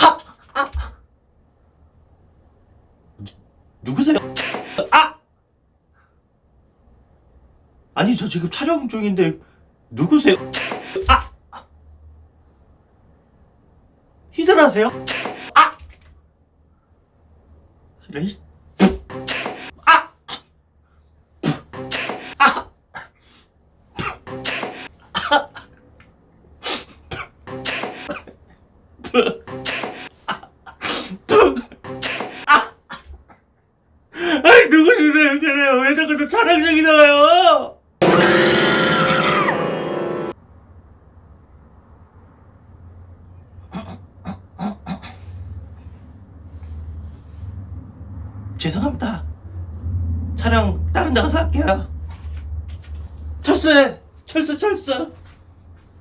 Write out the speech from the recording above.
아! 누구세요? 아! 아니 저 지금 촬영 중인데 누구세요? 아! 히드라세요? 아! 이런 누구시네요 그래요. 왜 자꾸 저 촬영 중이잖아요? 죄송합니다. 촬영 다른 데 가서 할게요. 철수해. 철수 철수